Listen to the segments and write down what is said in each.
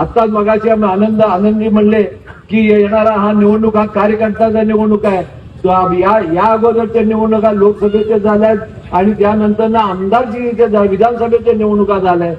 आत्ताच मगाशी आम्ही आनंद आनंदी म्हणले की येणारा हा निवडणूक हा कार्यकर्त्याचा निवडणूक आहे. या या अगोदरच्या निवडणुका लोकसभेच्या झाल्यात आणि त्यानंतर ना विधानसभेच्या निवडणुका झाल्या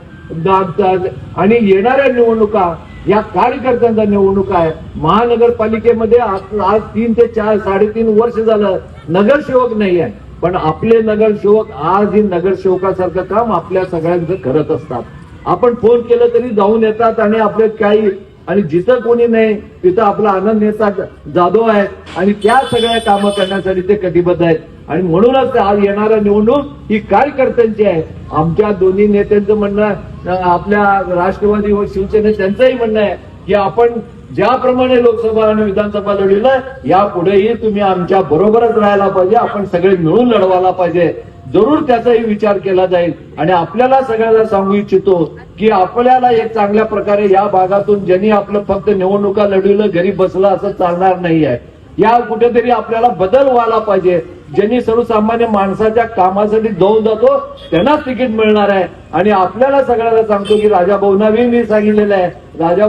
आणि येणाऱ्या निवडणुका या कार्यकर्त्यांच्या निवडणुका आहे. महानगरपालिकेमध्ये आज आज तीन ते चार साडेतीन वर्ष झालं नगरसेवक नाही आहे. पण आपले नगरसेवक आज ही नगरसेवकासारखं काम आपल्या सगळ्यांचं करत असतात. आपण फोन केलं तरी जाऊन येतात आणि आपले काही आणि जिथं कोणी नाही तिथं आपला आनंद नेता जाधव आहे. आणि त्या सगळ्या कामं करण्यासाठी ते कटिबद्ध आहेत. आणि म्हणूनच आज येणारा निवडणूक ही कार्यकर्त्यांची आहे. आमच्या दोन्ही नेत्यांचं म्हणणं आपल्या राष्ट्रवादी व शिवसेने त्यांचंही म्हणणं आहे की आपण ज्याप्रमाणे लोकसभा आणि विधानसभा लढविलं यापुढेही तुम्ही आमच्या बरोबरच राहायला पाहिजे. आपण सगळे मिळून लढवायला पाहिजे. जरूर त्याचाही विचार केला जाईल. आणि आपल्याला सगळ्यांना सांगू इच्छितो की आपल्याला एक चांगल्या प्रकारे या भागातून ज्यांनी आपलं फक्त निवडणुका लढविलं घरी बसलं असं चालणार नाही आहे. या कुठेतरी आपल्याला बदल व्हायला पाहिजे. ज्यांनी सर्वसामान्य माणसाच्या कामासाठी जाऊन जातो त्यांनाच तिकीट मिळणार आहे. आणि आपल्याला सगळ्यांना सांगतो की राजाभाऊंनाही मी सांगितलेलं आहे. राजा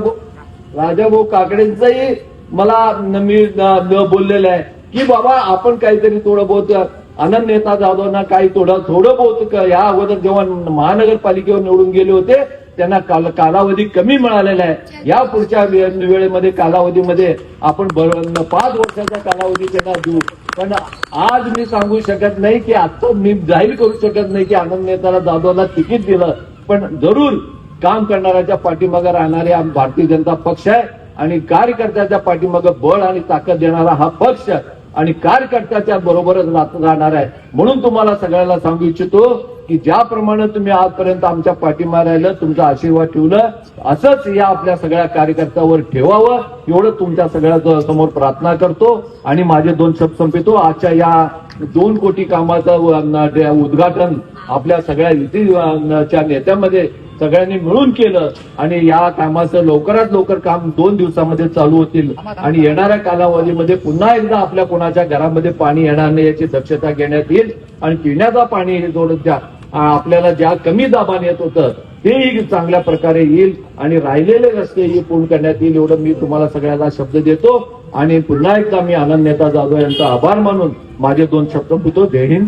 राजाभाऊ काकडेंचंही मला मी बोललेलं आहे की बाबा आपण काहीतरी थोडं बहुत आनंद नेता जाधवना काही थोडं थोडं बहुत या अगोदर जेव्हा महानगरपालिकेवर निवडून गेले होते त्यांना काल- कालावधी कमी मिळालेला आहे. या पुढच्या वेळेमध्ये कालावधीमध्ये आपण पाच वर्षाचा कालावधी त्यांना देऊ. पण आज मी सांगू शकत नाही की आता मी जाहीर करू शकत नाही की आनंद नेताला जाधवला तिकीट दिलं. पण जरूर काम करणाऱ्याच्या पाठीमागे राहणारे भारतीय जनता पक्ष आहे आणि कार्यकर्त्याच्या पाठीमागे बळ आणि ताकद देणारा हा पक्ष आणि कार्यकर्त्याच्या बरोबरच राहणार आहे. म्हणून तुम्हाला सगळ्यांना सांगू इच्छितो की ज्याप्रमाणे तुम्ही आजपर्यंत आमच्या पाठीमा राहिलं तुमचा आशीर्वाद ठेवलं असंच या आपल्या सगळ्या कार्यकर्त्यावर ठेवावं एवढं तुमच्या सगळ्या समोर प्रार्थना करतो आणि माझे दोन शब्द संपितो. आजच्या या दोन कोटी कामाचं उद्घाटन आपल्या सगळ्या युतीच्या नेत्यामध्ये सगळ्यांनी मिळून केलं आणि या कामाचं लवकरात लवकर काम दोन दिवसामध्ये चालू होतील. आणि येणाऱ्या कालावधीमध्ये पुन्हा एकदा आपल्या कोणाच्या घरामध्ये पाणी येणार नाही याची दक्षता घेण्यात येईल आणि पिण्याचा पाणी हे थोडं ज्या आपल्याला ज्या कमी दाबाने येत होतं तेही चांगल्या प्रकारे येईल आणि राहिलेले रस्ते हे पूर्ण करण्यात येईल एवढं मी तुम्हाला सगळ्याला शब्द देतो. आणि पुन्हा एकदा मी आनंद नेता जाधव यांचा आभार मानून माझे दोन शब्द पुतो जय